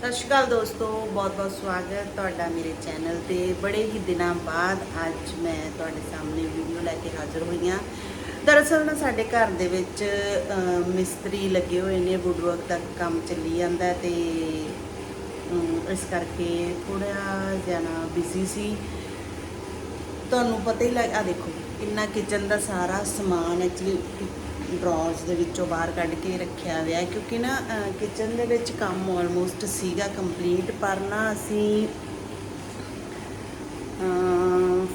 ਸਤਿ ਸ਼੍ਰੀ ਅਕਾਲ ਦੋਸਤੋ ਬਹੁਤ ਬਹੁਤ ਸਵਾਗਤ ਤੁਹਾਡਾ ਮੇਰੇ ਚੈਨਲ ਤੇ। ਬੜੇ ਹੀ ਦਿਨਾਂ ਬਾਅਦ ਅੱਜ ਮੈਂ ਤੁਹਾਡੇ ਸਾਹਮਣੇ ਵੀਡੀਓ ਲੈ ਕੇ ਹਾਜ਼ਰ ਹੋਈ ਹਾਂ। ਦਰਅਸਲ ਨਾ ਸਾਡੇ ਘਰ ਦੇ ਵਿੱਚ ਮਿਸਤਰੀ ਲੱਗੇ ਹੋਏ ਨੇ ਵੁੱਡਵਰਕ ਦਾ ਕੰਮ ਚੱਲੀ ਜਾਂਦਾ ਹੈ ਤੇ ਇਸ ਕਰਕੇ ਥੋੜਾ ਜ਼ਿਆਦਾ ਬਿਜ਼ੀ ਸੀ। ਤੁਹਾਨੂੰ ਪਤਾ ਹੀ ਲੱਗ ਆ ਦੇਖੋ, ਕਿੰਨਾ ਕਿਚਨ ਦਾ ਸਾਰਾ ਸਮਾਨ ਐਕਚੁਅਲੀ ਡਰਾਅਰਸ ਦੇ ਵਿੱਚੋਂ ਬਾਹਰ ਕੱਢ ਕੇ ਰੱਖਿਆ ਹੋਇਆ ਕਿਉਂਕਿ ਨਾ ਕਿਚਨ ਦੇ ਵਿੱਚ ਕੰਮ ਆਲਮੋਸਟ ਸੀਗਾ ਕੰਪਲੀਟ ਪਰ ਨਾ ਅਸੀਂ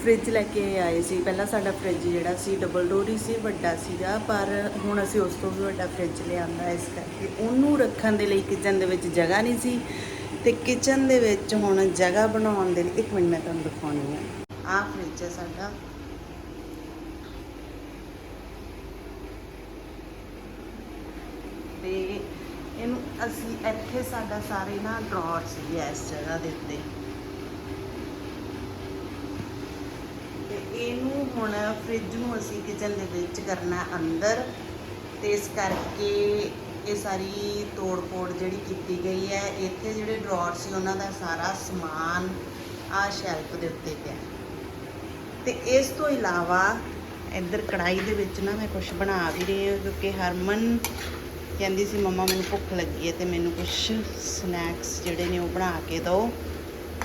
ਫ੍ਰਿਜ ਲੈ ਕੇ ਆਏ ਸੀ। ਪਹਿਲਾਂ ਸਾਡਾ ਫ੍ਰਿਜ ਜਿਹੜਾ ਸੀ ਡਬਲ ਡੋਰ ਹੀ ਸੀ, ਵੱਡਾ ਸੀਗਾ, ਪਰ ਹੁਣ ਅਸੀਂ ਉਸ ਤੋਂ ਵੀ ਵੱਡਾ ਫ੍ਰਿਜ ਲਿਆਂਦਾ ਇਸ ਕਰਕੇ। ਉਹਨੂੰ ਰੱਖਣ ਦੇ ਲਈ ਕਿਚਨ ਦੇ ਵਿੱਚ ਜਗ੍ਹਾ ਨਹੀਂ ਸੀ, ਤੇ ਕਿਚਨ ਦੇ ਵਿੱਚ ਹੁਣ ਜਗ੍ਹਾ ਬਣਾਉਣ ਦੇ ਲਈ, ਇੱਕ ਮਿੰਟ ਮੈਂ ਤੁਹਾਨੂੰ ਦਿਖਾਉਣੀ ਹੈ। ਆਹ ਫ੍ਰਿਜ ਹੈ ਸਾਡਾ ਤੇ ਇਹਨੂੰ ਅਸੀਂ ਇੱਥੇ ਸਾਡਾ ਸਾਰੇ ਨਾ ਡਰਾਅਰ ਸੀ ਇਸ ਜਗ੍ਹਾ ਦੇ ਉੱਤੇ। ਤੇ ਇਹਨੂੰ ਹੁਣ ਫ੍ਰਿਜ ਨੂੰ ਅਸੀਂ ਕਿਚਨ ਦੇ ਵਿੱਚ ਕਰਨਾ ਅੰਦਰ। ਤੇ ਇਸ ਕਰਕੇ ਇਹ ਸਾਰੀ ਤੋੜ-ਫੋੜ ਜਿਹੜੀ ਕੀਤੀ ਗਈ ਹੈ, ਇੱਥੇ ਜਿਹੜੇ ਡਰਾਅਰ ਸੀ ਉਹਨਾਂ ਦਾ ਸਾਰਾ ਸਮਾਨ ਆ ਸ਼ੈਲਫ ਦੇ ਉੱਤੇ ਪਿਆ। ਤੇ ਇਸ ਤੋਂ ਇਲਾਵਾ ਇੱਧਰ ਕੜਾਈ ਦੇ ਵਿੱਚ ਨਾ ਮੈਂ ਕੁਝ ਬਣਾ ਵੀ ਰਹੀ ਹਾਂ, ਕਿਉਂਕਿ ਹਰਮਨ ਕਹਿੰਦੀ ਸੀ, ਮੰਮਾ, ਮੈਨੂੰ ਭੁੱਖ ਲੱਗੀ ਹੈ ਤੇ ਮੈਨੂੰ ਕੁਝ ਸਨੈਕਸ ਜਿਹੜੇ ਨੇ ਉਹ ਬਣਾ ਕੇ ਦਿਓ।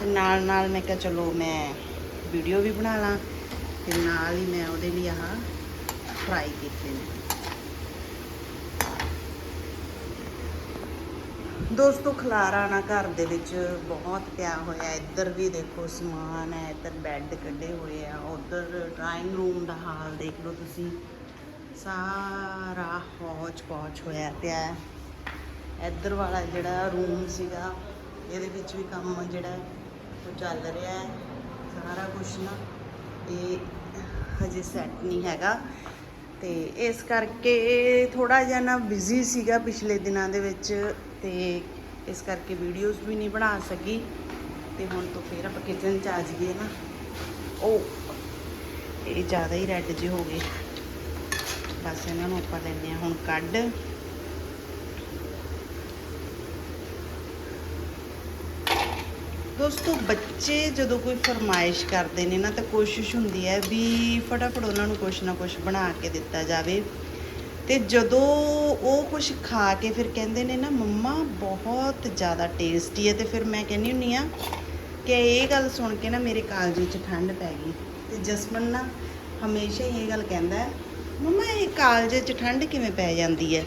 ਤੇ ਨਾਲ ਨਾਲ ਮੈਂ ਕਿਹਾ, ਚਲੋ, ਮੈਂ ਵੀਡੀਓ ਵੀ ਬਣਾ ਲਾਂ। ਤੇ ਨਾਲ ਹੀ ਮੈਂ ਉਹਦੇ ਲਈ ਆਹ ਫਰਾਈ ਕੀਤੇ ਨੇ। ਦੋਸਤੋ, ਖਲਾਰਾ ਨਾ ਘਰ ਦੇ ਵਿੱਚ ਬਹੁਤ ਪਿਆ ਹੋਇਆ ਇੱਧਰ ਵੀ ਦੇਖੋ ਸਮਾਨ ਹੈ, ਇੱਧਰ ਬੈੱਡ ਕੱਢੇ ਹੋਏ ਆ। ਉਧਰ ਡਰਾਇੰਗ ਰੂਮ ਦਾ ਹਾਲ ਦੇਖ ਲਓ ਤੁਸੀਂ। ਸਾਰਾ ਹੌਚ ਪੌਚ ਹੋਇਆ ਪਿਆ ਹੈ। ਇੱਧਰ ਵਾਲਾ ਜਿਹੜਾ ਰੂਮ ਸੀਗਾ, ਇਹਦੇ ਵਿੱਚ ਵੀ ਕੰਮ ਜਿਹੜਾ ਉਹ ਚੱਲ ਰਿਹਾ ਹੈ। ਸਾਰਾ ਕੁਝ ਨਾ ਇਹ ਹਜੇ ਸੈੱਟ ਨਹੀਂ ਹੈਗਾ। ਤੇ ਇਸ ਕਰਕੇ ਥੋੜਾ ਜਿਹਾ ਨਾ ਬਿਜ਼ੀ ਸੀਗਾ ਪਿਛਲੇ ਦਿਨਾਂ ਦੇ ਵਿੱਚ ਤੇ ਇਸ ਕਰਕੇ ਵੀਡੀਓਜ਼ ਵੀ ਨਹੀਂ ਬਣਾ ਸਕੀ। ਤੇ ਹੁਣ ਤੋਂ ਫੇਰ ਆਪਾਂ ਕਿਚਨ ਚ ਆ ਜਾਈਏ ਨਾ। ਉਹ, ਇਹ ਜ਼ਿਆਦਾ ਹੀ ਰੈੱਡ ਜਿਹੇ ਹੋ ਗਏ। ਬਸ ਇਹਨਾਂ ਨੂੰ ਆਪਾਂ ਲੈਂਦੇ ਹਾਂ। ਹੁਣ ਕੱਢ। ਦੋਸਤੋ ਬੱਚੇ ਜਦੋਂ ਕੋਈ ਫਰਮਾਇਸ਼ ਕਰਦੇ ਨੇ ਨਾ ਤਾਂ ਕੋਸ਼ਿਸ਼ ਹੁੰਦੀ ਹੈ ਵੀ ਫਟਾਫਟ ਉਹਨਾਂ ਨੂੰ ਕੁਛ ਨਾ ਕੁਛ ਬਣਾ ਕੇ ਦਿੱਤਾ ਜਾਵੇ। ਤੇ ਜਦੋਂ ਉਹ ਕੁਛ ਖਾ ਕੇ ਫਿਰ ਕਹਿੰਦੇ ਨੇ ਨਾ ਮੰਮਾ ਬਹੁਤ ਜ਼ਿਆਦਾ ਟੇਸਟੀ ਹੈ। ਤੇ ਫਿਰ ਮੈਂ ਕਹਿੰਦੀ ਹੁੰਨੀ ਆ ਕਿ ਇਹ ਗੱਲ ਸੁਣ ਕੇ ਨਾ ਮੇਰੇ ਕਾਲਜੇ 'ਚ ਠੰਡ ਪੈ ਗਈ। ਤੇ ਜਸਮਨ ਨਾ ਹਮੇਸ਼ਾ ਹੀ ਇਹ ਗੱਲ ਕਹਿੰਦਾ ਹੈ, ਮੰਮਾ, ਇਹ ਕਾਲਜ 'ਚ ਠੰਡ ਕਿਵੇਂ ਪੈ ਜਾਂਦੀ ਹੈ?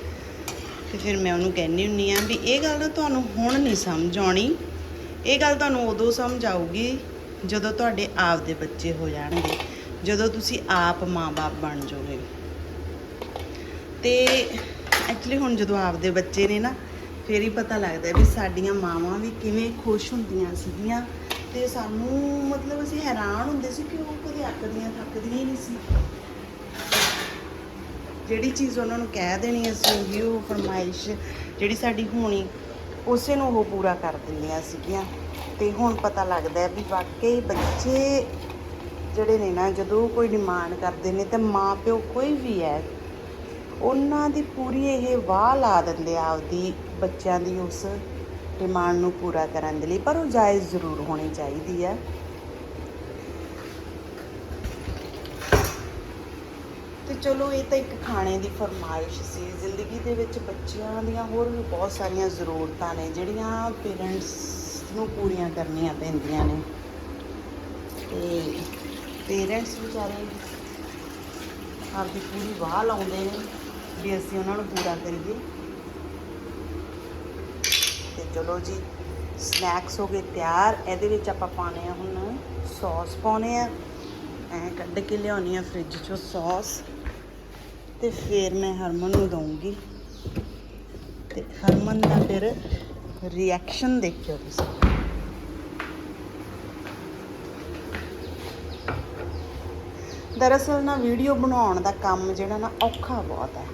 ਤੇ ਫਿਰ ਮੈਂ ਉਹਨੂੰ ਕਹਿੰਦੀ ਹੁੰਨੀ ਆ ਵੀ ਇਹ ਗੱਲ ਤੁਹਾਨੂੰ ਹੁਣ ਨਹੀਂ ਸਮਝ ਆਉਣੀ। ਇਹ ਗੱਲ ਤੁਹਾਨੂੰ ਉਦੋਂ ਸਮਝ ਆਊਗੀ ਜਦੋਂ ਤੁਹਾਡੇ ਆਪ ਦੇ ਬੱਚੇ ਹੋ ਜਾਣਗੇ, ਜਦੋਂ ਤੁਸੀਂ ਆਪ ਮਾਂ-ਬਾਪ ਬਣ ਜਾਓਗੇ। ਤੇ ਐਕਚੁਅਲੀ ਹੁਣ ਜਦੋਂ ਆਪਦੇ ਬੱਚੇ ਨੇ ਨਾ, ਫੇਰ ਹੀ ਪਤਾ ਲੱਗਦਾ ਵੀ ਸਾਡੀਆਂ ਮਾਵਾਂ ਵੀ ਕਿਵੇਂ ਖੁਸ਼ ਹੁੰਦੀਆਂ ਸੀਗੀਆਂ ਤੇ ਸਾਨੂੰ ਮਤਲਬ ਅਸੀਂ ਹੈਰਾਨ ਹੁੰਦੇ ਸੀ ਕਿ ਉਹ ਕਦੇ ਅੱਕਦੀਆਂ ਥੱਕਦੀਆਂ ਹੀ ਨਹੀਂ ਸੀ। ਜਿਹੜੀ ਚੀਜ਼ ਉਹਨਾਂ ਨੂੰ ਕਹਿ ਦੇਣੀ ਅਸੀਂ ਉਹੀ ਉਹ ਫਰਮਾਇਸ਼ ਜਿਹੜੀ ਸਾਡੀ ਹੋਣੀ, ਉਸੇ ਨੂੰ ਉਹ ਪੂਰਾ ਕਰ ਦਿੰਦੀਆਂ ਸੀਗੀਆਂ। ਤੇ ਹੁਣ ਪਤਾ ਲੱਗਦਾ ਵੀ ਵਾਕਈ ਬੱਚੇ ਜਿਹੜੇ ਨੇ ਨਾ, ਜਦੋਂ ਕੋਈ ਡਿਮਾਂਡ ਕਰਦੇ ਨੇ ਤਾਂ ਮਾਂ ਪਿਓ ਕੋਈ ਵੀ ਹੈ, ਉਹਨਾਂ ਦੀ ਪੂਰੀ ਇਹ ਵਾਹ ਲਾ ਦਿੰਦੇ ਆ ਆਪਦੀ ਬੱਚਿਆਂ ਦੀ ਉਸ ਡਿਮਾਂਡ ਨੂੰ ਪੂਰਾ ਕਰਨ ਦੇ ਲਈ, ਪਰ ਉਹ ਜਾਇਜ਼ ਜ਼ਰੂਰ ਹੋਣੀ ਚਾਹੀਦੀ ਹੈ। ਤੇ ਚਲੋ ਇਹ ਤਾਂ ਇੱਕ ਖਾਣੇ ਦੀ ਫਰਮਾਇਸ਼ ਸੀ। ਜ਼ਿੰਦਗੀ ਦੇ ਵਿੱਚ ਬੱਚਿਆਂ ਦੀਆਂ ਹੋਰ ਵੀ ਬਹੁਤ ਸਾਰੀਆਂ ਜ਼ਰੂਰਤਾਂ ਨੇ, ਜਿਹੜੀਆਂ ਪੇਰੈਂਟਸ ਨੂੰ ਪੂਰੀਆਂ ਕਰਨੀਆਂ ਪੈਂਦੀਆਂ ਨੇ। ਤੇ ਪੇਰੈਂਟਸ ਵਿਚਾਰੇ ਆਪਦੀ ਪੂਰੀ ਵਾਹ ਲਾਉਂਦੇ ਨੇ ਵੀ ਅਸੀਂ ਉਹਨਾਂ ਨੂੰ ਪੂਰਾ ਕਰੀਏ। ਤੇ ਚਲੋ ਜੀ ਸਨੈਕਸ ਹੋ ਗਏ ਤਿਆਰ। ਇਹਦੇ ਵਿੱਚ ਆਪਾਂ ਪਾਣੇ ਆ ਹੁਣ ਸੌਸ ਪਾਉਣੇ ਆ। ਐ ਕੱਢ ਕੇ ਲਿਆਉਣੀ ਆ ਫ੍ਰਿਜ ਚੋਂ ਸੌਸ ਤੇ ਫਿਰ ਮੈਂ ਹਰਮਨ ਨੂੰ ਦਊਂਗੀ। ਤੇ ਹਰਮਨ ਦਾ ਫਿਰ ਰਿਐਕਸ਼ਨ ਦੇਖਿਓ ਤੁਸੀਂ। ਦਰਅਸਲ ਨਾ ਵੀਡੀਓ ਬਣਾਉਣ ਦਾ ਕੰਮ ਜਿਹੜਾ ਨਾ ਔਖਾ ਬਹੁਤ ਹੈ।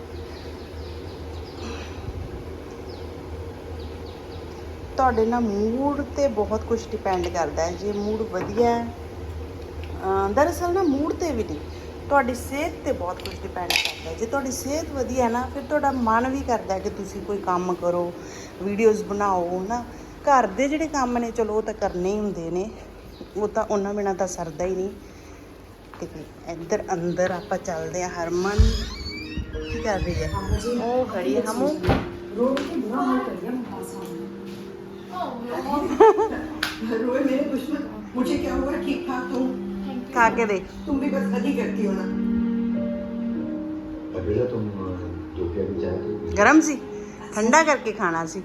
ਤੁਹਾਡੇ ਨਾ ਮੂਡ ਤੇ ਬਹੁਤ ਕੁਝ ਡਿਪੈਂਡ ਕਰਦਾ ਹੈ। ਜੇ ਮੂਡ ਵਧੀਆ ਹੈ ਦਰਅਸਲ ਨਾ ਮੂਡ ਤੇ ਵੀ ਨਹੀਂ। ਤੁਹਾਡੀ ਸਿਹਤ ਤੇ ਬਹੁਤ ਕੁਝ ਡਿਪੈਂਡ ਕਰਦਾ। ਜੇ ਤੁਹਾਡੀ ਸਿਹਤ ਵਧੀਆ ਹੈ ਨਾ ਫਿਰ ਤੁਹਾਡਾ ਮਨ ਵੀ ਕਰਦਾ ਕਿ ਤੁਸੀਂ ਕੋਈ ਕੰਮ ਕਰੋ ਵੀਡੀਓਜ਼ ਬਣਾਓ ਨਾ ਘਰ ਦੇ ਜਿਹੜੇ ਕੰਮ ਨੇ ਚਲੋ ਉਹ ਤਾਂ ਕਰਨੇ ਹੀ ਹੁੰਦੇ ਨੇ। ਉਹ ਤਾਂ ਉਹਨਾਂ ਬਿਨਾ ਤਾਂ ਸਰਦਾ ਹੀ ਨਹੀਂ। ਤੇ ਇੱਧਰ ਅੰਦਰ ਆਪਾਂ ਚੱਲਦੇ ਆ ਹਰਮਨ ਕੀ ਕਰ ਰਹੀ ਹੈ? ਉਹ ਖੜੀ ਹੈ। ਹਮੋ। ਰੋਡ ਤੇ ਬੁਰਾ ਹਾਲ ਕਰ ਉਹ ਰੋਏ ਮੇਰੇ ਕੁਛ ਮਤ ਮੁਝੇ ਕਿਆ ਹੋਇਆ? ਠੀਕ ਠਾਕ ਤੂੰ? खा के दे तुम भी बस हद ही करती हो ना अभी तुम जो क्या भी चाहते हो। गरम सी ठंडा करके खाना सी